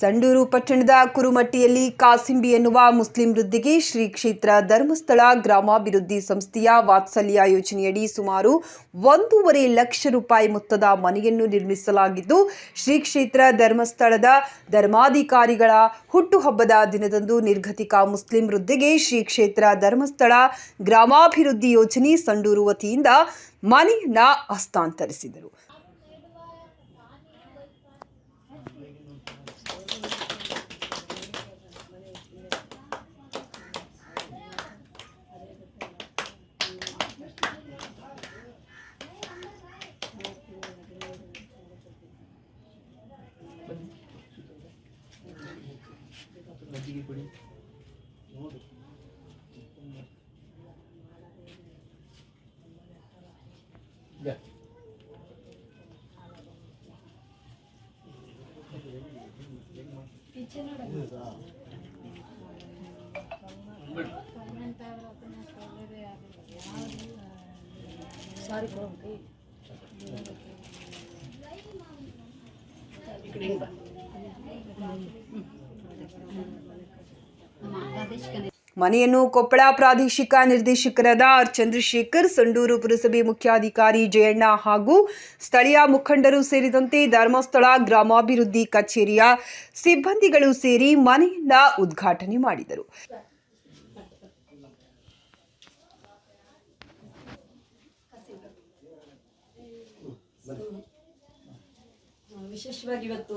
ಸಂಡೂರು ಪಟ್ಟಣದ ಕುರುಮಟ್ಟಿಯಲ್ಲಿ ಕಾಸಿಂಬಿ ಎನ್ನುವ ಮುಸ್ಲಿಂ ವೃದ್ಧಿಗೆ ಶ್ರೀ ಕ್ಷೇತ್ರ ಧರ್ಮಸ್ಥಳ ಗ್ರಾಮಾಭಿವೃದ್ಧಿ ಸಂಸ್ಥೆಯ ವಾತ್ಸಲ್ಯ ಯೋಜನೆಯಡಿ ಸುಮಾರು ಒಂದೂವರೆ ಲಕ್ಷ ರೂಪಾಯಿ ಮೊತ್ತದ ಮನೆಯನ್ನು ನಿರ್ಮಿಸಲಾಗಿದ್ದು, ಶ್ರೀ ಕ್ಷೇತ್ರ ಧರ್ಮಸ್ಥಳದ ಧರ್ಮಾಧಿಕಾರಿಗಳ ಹುಟ್ಟುಹಬ್ಬದ ದಿನದಂದು ನಿರ್ಗತಿಕ ಮುಸ್ಲಿಂ ವೃದ್ಧಿಗೆ ಶ್ರೀ ಕ್ಷೇತ್ರ ಧರ್ಮಸ್ಥಳ ಗ್ರಾಮಾಭಿವೃದ್ಧಿ ಯೋಜನೆ ಸಂಡೂರು ವತಿಯಿಂದ ಮನೆಯನ್ನ ಹಸ್ತಾಂತರಿಸಿದರು. ಬದ್ನಿಗೆ ಕೊಡಿ ನೋಡಿ ಸಾರಿ ಕೊಡೋದು ಈ ಕಡೆ ಬಾ ಮನೆಯನ್ನು ಕೊಪ್ಪಳ ಪ್ರಾದೇಶಿಕ ನಿರ್ದೇಶಕರಾದ ಆರ್ ಚಂದ್ರಶೇಖರ್, ಸಂಡೂರು ಪುರಸಭೆ ಮುಖ್ಯಾಧಿಕಾರಿ ಜಯಣ್ಣ ಹಾಗೂ ಸ್ಥಳೀಯ ಮುಖಂಡರು ಸೇರಿದಂತೆ ಧರ್ಮಸ್ಥಳ ಗ್ರಾಮಾಭಿವೃದ್ಧಿ ಕಚೇರಿಯ ಸಿಬ್ಬಂದಿಗಳು ಸೇರಿ ಮನೆಯನ್ನ ಉದ್ಘಾಟನೆ ಮಾಡಿದರು. ವಿಶೇಷವಾಗಿ ಇವತ್ತು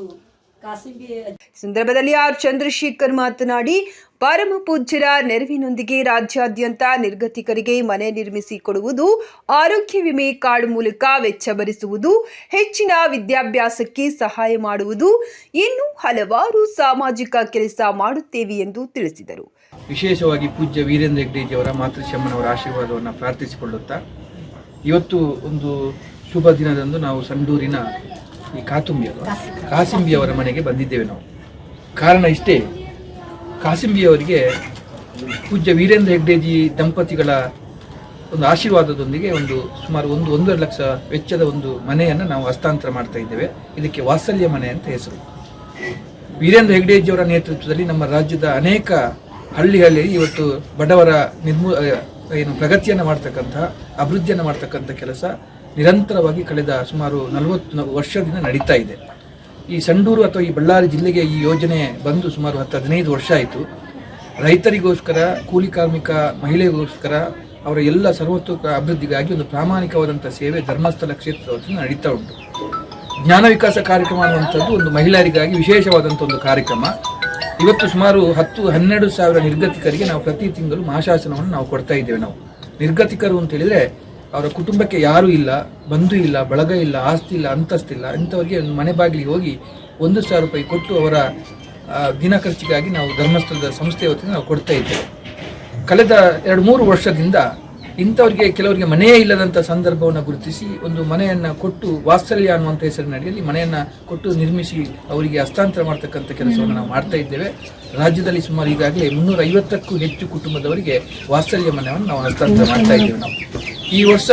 ಸಂದರ್ಭದಲ್ಲಿ ಆರ್ ಚಂದ್ರಶೇಖರ್ ಮಾತನಾಡಿ ಪರಮ ಪೂಜ್ಯರ ನೆರವಿನೊಂದಿಗೆ ರಾಜ್ಯಾದ್ಯಂತ ನಿರ್ಗತಿಕರಿಗೆ ಮನೆ ನಿರ್ಮಿಸಿ ಕೊಡುವುದು ಆರೋಗ್ಯ ವಿಮೆ ಕಾರ್ಡ್ ಮೂಲಕ ವೆಚ್ಚ ಭರಿಸುವುದು ಹೆಚ್ಚಿನ ವಿದ್ಯಾಭ್ಯಾಸಕ್ಕೆ ಸಹಾಯ ಮಾಡುವುದು ಇನ್ನು ಹಲವಾರು ಸಾಮಾಜಿಕ ಕೆಲಸ ಮಾಡುತ್ತೇವೆ ಎಂದು ತಿಳಿಸಿದರು. ವಿಶೇಷವಾಗಿ ಪೂಜ್ಯ ವೀರೇಂದ್ರ ಹೆಗ್ಡೆಜಿಯವರ ಮಾತೃಶಮ್ಮನವರ ಆಶೀರ್ವಾದವನ್ನು ಪ್ರಾರ್ಥಿಸಿಕೊಳ್ಳುತ್ತಾ ಇವತ್ತು ಒಂದು ಶುಭ ದಿನದಂದು ನಾವು ಸಂಡೂರಿನ ಈ ಕಾತುಂಬಿಯವರು. ಕಾಸಿಂಬಿಯವರ ಮನೆಗೆ ಬಂದಿದ್ದೇವೆ ನಾವು. ಕಾರಣ ಇಷ್ಟೇ ಕಾಸಿಂಬಿಯವರಿಗೆ ಪೂಜ್ಯ ವೀರೇಂದ್ರ ಹೆಗ್ಡೆಜಿ ದಂಪತಿಗಳ ಒಂದು ಆಶೀರ್ವಾದದೊಂದಿಗೆ ಒಂದು ಸುಮಾರು ಒಂದು ಒಂದೂವರೆ ಲಕ್ಷ ವೆಚ್ಚದ ಒಂದು ಮನೆಯನ್ನು ನಾವು ಹಸ್ತಾಂತರ ಮಾಡ್ತಾ ಇದ್ದೇವೆ. ಇದಕ್ಕೆ ವಾತ್ಸಲ್ಯ ಮನೆ ಅಂತ ಹೆಸರು. ವೀರೇಂದ್ರ ಹೆಗ್ಡೆಜಿಯವರ ನೇತೃತ್ವದಲ್ಲಿ ನಮ್ಮ ರಾಜ್ಯದ ಅನೇಕ ಹಳ್ಳಿ ಹಳ್ಳಿ ಇವತ್ತು ಬಡವರ ನಿರ್ಮೂ ಏನು ಪ್ರಗತಿಯನ್ನು ಮಾಡ್ತಕ್ಕಂಥ ಅಭಿವೃದ್ಧಿಯನ್ನು ಮಾಡ್ತಕ್ಕಂಥ ಕೆಲಸ ನಿರಂತರವಾಗಿ ಕಳೆದ ಸುಮಾರು ನಲವತ್ತು ವರ್ಷದಿಂದ ನಡೀತಾ ಇದೆ. ಈ ಸಂಡೂರು ಅಥವಾ ಈ ಬಳ್ಳಾರಿ ಜಿಲ್ಲೆಗೆ ಈ ಯೋಜನೆ ಬಂದು ಸುಮಾರು ಹತ್ತು ಹದಿನೈದು ವರ್ಷ ಆಯಿತು. ರೈತರಿಗೋಸ್ಕರ, ಕೂಲಿ ಕಾರ್ಮಿಕ ಮಹಿಳೆಗೋಸ್ಕರ, ಅವರ ಎಲ್ಲ ಸರ್ವತೋಕ ಅಭಿವೃದ್ಧಿಗಾಗಿ ಒಂದು ಪ್ರಾಮಾಣಿಕವಾದಂಥ ಸೇವೆ ಧರ್ಮಸ್ಥಳ ಕ್ಷೇತ್ರದಲ್ಲಿ ನಡೀತಾ ಉಂಟು. ಜ್ಞಾನ ವಿಕಾಸ ಕಾರ್ಯಕ್ರಮ ಅನ್ನುವಂಥದ್ದು ಒಂದು ಮಹಿಳೆಯರಿಗಾಗಿ ವಿಶೇಷವಾದಂಥ ಒಂದು ಕಾರ್ಯಕ್ರಮ. ಇವತ್ತು ಸುಮಾರು ಹತ್ತು ಹನ್ನೆರಡು ಸಾವಿರ ನಿರ್ಗತಿಕರಿಗೆ ನಾವು ಪ್ರತಿ ತಿಂಗಳು ಮಹಾಶಾಸನವನ್ನು ನಾವು ಕೊಡ್ತಾ ಇದ್ದೇವೆ ನಾವು. ನಿರ್ಗತಿಕರು ಅಂತ ಹೇಳಿದ್ರೆ ಅವರ ಕುಟುಂಬಕ್ಕೆ ಯಾರೂ ಇಲ್ಲ, ಬಂಧು ಇಲ್ಲ, ಬಳಗ ಇಲ್ಲ, ಆಸ್ತಿ ಇಲ್ಲ ಅಂತಸ್ತಿಲ್ಲ ಅಂಥವ್ರಿಗೆ ಮನೆ ಬಾಗಿಲಿಗೆ ಹೋಗಿ ಒಂದು ಸಾವಿರ ರೂಪಾಯಿ ಕೊಟ್ಟು ಅವರ ದಿನ ಖರ್ಚಿಗಾಗಿ ನಾವು ಧರ್ಮಸ್ಥಳದ ವತಿಯಿಂದ ನಾವು ಕೊಡ್ತಾ ಇದ್ದೇವೆ. ಕಳೆದ ಎರಡು ಮೂರು ವರ್ಷದಿಂದ ಇಂಥವರಿಗೆ ಕೆಲವರಿಗೆ ಮನೆಯೇ ಇಲ್ಲದಂಥ ಸಂದರ್ಭವನ್ನು ಗುರುತಿಸಿ ಒಂದು ಮನೆಯನ್ನು ಕೊಟ್ಟು ವಾತ್ಸಲ್ಯ ಅನ್ನುವಂಥ ಹೆಸರಿನಡಿಯಲ್ಲಿ ಮನೆಯನ್ನು ಕೊಟ್ಟು ನಿರ್ಮಿಸಿ ಅವರಿಗೆ ಹಸ್ತಾಂತರ ಮಾಡ್ತಕ್ಕಂಥ ಕೆಲಸವನ್ನು ನಾವು ಮಾಡ್ತಾ ಇದ್ದೇವೆ. ರಾಜ್ಯದಲ್ಲಿ ಸುಮಾರು ಈಗಾಗಲೇ ಮುನ್ನೂರ ಐವತ್ತಕ್ಕೂ ಹೆಚ್ಚು ಕುಟುಂಬದವರಿಗೆ ವಾತ್ಸಲ್ಯ ಮನೆಯನ್ನು ನಾವು ಹಸ್ತಾಂತರ ಮಾಡ್ತಾ ಇದ್ದೇವೆ ನಾವು. ಈ ವರ್ಷ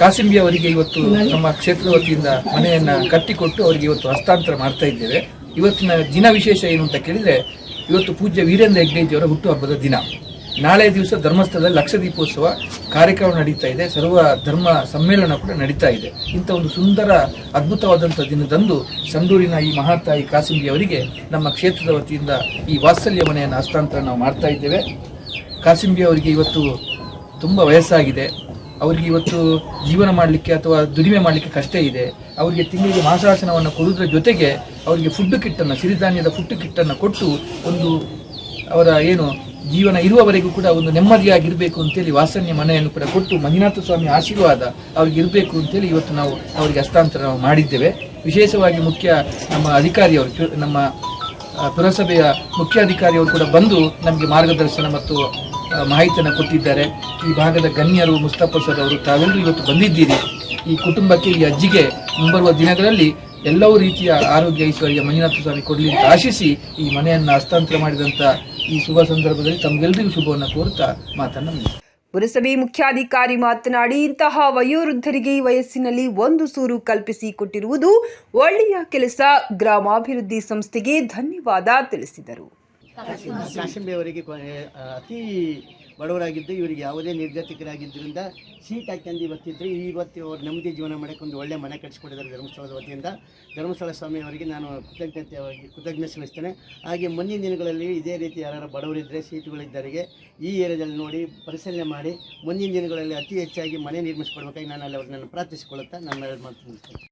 ಕಾಸಿಂಬಿ ಅವರಿಗೆ ಇವತ್ತು ನಮ್ಮ ಕ್ಷೇತ್ರದ ವತಿಯಿಂದ ಮನೆಯನ್ನು ಕಟ್ಟಿಕೊಟ್ಟು ಅವರಿಗೆ ಇವತ್ತು ಹಸ್ತಾಂತರ ಮಾಡ್ತಾ ಇದ್ದೇವೆ. ಇವತ್ತಿನ ದಿನ ವಿಶೇಷ ಏನು ಅಂತ ಕೇಳಿದರೆ, ಇವತ್ತು ಪೂಜ್ಯ ವೀರೇಂದ್ರ ಹೆಗ್ಗೇಜಿಯವರ ಹುಟ್ಟುಹಬ್ಬದ ದಿನ. ನಾಳೆ ದಿವಸ ಧರ್ಮಸ್ಥಳದಲ್ಲಿ ಲಕ್ಷ ದೀಪೋತ್ಸವ ಕಾರ್ಯಕ್ರಮ ನಡೀತಾ ಇದೆ. ಸರ್ವ ಧರ್ಮ ಸಮ್ಮೇಳನ ಕೂಡ ನಡೀತಾ ಇದೆ. ಇಂಥ ಒಂದು ಸುಂದರ, ಅದ್ಭುತವಾದಂಥ ದಿನದಂದು ಸಂಡೂರಿನ ಈ ಮಹಾತಾಯಿ ಕಾಸಿಂಬಿ ಅವರಿಗೆ ನಮ್ಮ ಕ್ಷೇತ್ರದ ವತಿಯಿಂದ ಈ ವಾತ್ಸಲ್ಯ ಮನೆಯನ್ನು ಹಸ್ತಾಂತರ ನಾವು ಮಾಡ್ತಾ ಇದ್ದೇವೆ. ಕಾಸಿಂಬಿ ಅವರಿಗೆ ಇವತ್ತು ತುಂಬ ವಯಸ್ಸಾಗಿದೆ. ಅವರಿಗೆ ಇವತ್ತು ಜೀವನ ಮಾಡಲಿಕ್ಕೆ ಅಥವಾ ದುಡಿಮೆ ಮಾಡಲಿಕ್ಕೆ ಕಷ್ಟ ಇದೆ. ಅವರಿಗೆ ತಿಂಗಳಿಗೆ ಮಾಸಾಸನವನ್ನು ಕೊಡುವುದರ ಜೊತೆಗೆ ಅವರಿಗೆ ಫುಡ್ ಕಿಟ್ಟನ್ನು ಸಿರಿಧಾನ್ಯದ ಫುಡ್ ಕಿಟ್ಟನ್ನು ಕೊಟ್ಟು ಒಂದು ಅವರ ಏನು ಜೀವನ ಇರುವವರೆಗೂ ಕೂಡ ಒಂದು ನೆಮ್ಮದಿಯಾಗಿರಬೇಕು ಅಂತೇಳಿ ವಾಸನ್ಯ ಮನೆಯನ್ನು ಕೂಡ ಕೊಟ್ಟು ಮಂಜುನಾಥ ಸ್ವಾಮಿ ಆಶೀರ್ವಾದ ಅವರಿಗೆ ಇರಬೇಕು ಅಂತೇಳಿ ಇವತ್ತು ನಾವು ಅವರಿಗೆ ಹಸ್ತಾಂತರ ನಾವು ಮಾಡಿದ್ದೇವೆ. ವಿಶೇಷವಾಗಿ ಮುಖ್ಯ ನಮ್ಮ ಅಧಿಕಾರಿಯವರು ನಮ್ಮ ಪುರಸಭೆಯ ಮುಖ್ಯ ಅಧಿಕಾರಿಯವರು ಕೂಡ ಬಂದು ನಮಗೆ ಮಾರ್ಗದರ್ಶನ ಮತ್ತು ಮಾಹಿತಿಯನ್ನು ಕೊಟ್ಟಿದ್ದಾರೆ. ಈ ಭಾಗದ ಗಣ್ಯರು ಮುಸ್ತಫಾ ಸರ್ ಅವರು ತಾವೆಲ್ಲರೂ ಇವತ್ತು ಬಂದಿದ್ದೀರಿ. ಈ ಕುಟುಂಬಕ್ಕೆ ಈ ಅಜ್ಜಿಗೆ ಮುಂಬರುವ ದಿನಗಳಲ್ಲಿ ಎಲ್ಲವೂ ರೀತಿಯ ಆರೋಗ್ಯ ಐಶ್ವರ್ಯ ಮಂಜುನಾಥ ಸ್ವಾಮಿ ಕೊಡಲಿ ಅಂತ ಆಶಿಸಿ ಈ ಮನೆಯನ್ನು ಹಸ್ತಾಂತರ ಮಾಡಿದಂಥ ಈ ಶುಭ ಸಂದರ್ಭದಲ್ಲಿ ತಮಗೆಲ್ಲರಿಗೂ ಶುಭವನ್ನು ಕೋರುತ್ತಾ ಮಾತನ್ನು. ಪುರಸಭೆ ಮುಖ್ಯಾಧಿಕಾರಿ ಮಾತನಾಡಿ ಇಂತಹ ವಯೋವೃದ್ಧರಿಗೆ ಈ ವಯಸ್ಸಿನಲ್ಲಿ ಒಂದು ಸೂರು ಕಲ್ಪಿಸಿ ಕೊಟ್ಟಿರುವುದು ಒಳ್ಳೆಯ ಕೆಲಸ ಗ್ರಾಮಾಭಿವೃದ್ಧಿ ಸಂಸ್ಥೆಗೆ ಧನ್ಯವಾದ ತಿಳಿಸಿದರು ಅವರಿಗೆ ಅತಿ ಬಡವರಾಗಿದ್ದು ಇವರಿಗೆ ಯಾವುದೇ ನಿರ್ಗತಿಕರಾಗಿದ್ದರಿಂದ ಸೀಟ್ ಹಾಕ್ಯಂದು ಇವತ್ತಿದ್ರು ಇವತ್ತು ಅವ್ರು ನೆಮ್ಮದಿ ಜೀವನ ಮಾಡೋಕ್ಕೆ ಒಂದು ಒಳ್ಳೆ ಮನೆ ಕಟ್ಟಿಸ್ಕೊಟ್ಟಿದ್ದಾರೆ ಧರ್ಮಸ್ಥಳದ ವತಿಯಿಂದ. ಧರ್ಮಸ್ಥಳ ಸ್ವಾಮಿ ಅವರಿಗೆ ನಾನು ಕೃತಜ್ಞತೆಯಾಗಿ ಕೃತಜ್ಞತೆ ಸಲ್ಲಿಸ್ತೇನೆ. ಹಾಗೆ ಮುಂದಿನ ದಿನಗಳಲ್ಲಿ ಇದೇ ರೀತಿ ಯಾರು ಬಡವರಿದ್ದರೆ ಸೀಟುಗಳಿದ್ದವರಿಗೆ ಈ ಏರಿಯಾದಲ್ಲಿ ನೋಡಿ ಪರಿಶೀಲನೆ ಮಾಡಿ ಮುಂದಿನ ದಿನಗಳಲ್ಲಿ ಅತಿ ಹೆಚ್ಚಾಗಿ ಮನೆ ನಿರ್ಮಿಸಿಕೊಡ್ಬೇಕಾಗಿ ನಾನು ಅಲ್ಲಿ ಅವ್ರನ್ನ ಪ್ರಾರ್ಥಿಸಿಕೊಳ್ಳುತ್ತಾ ನನ್ನ ಮಾತು ಮುಗಿಸ್ತೇನೆ.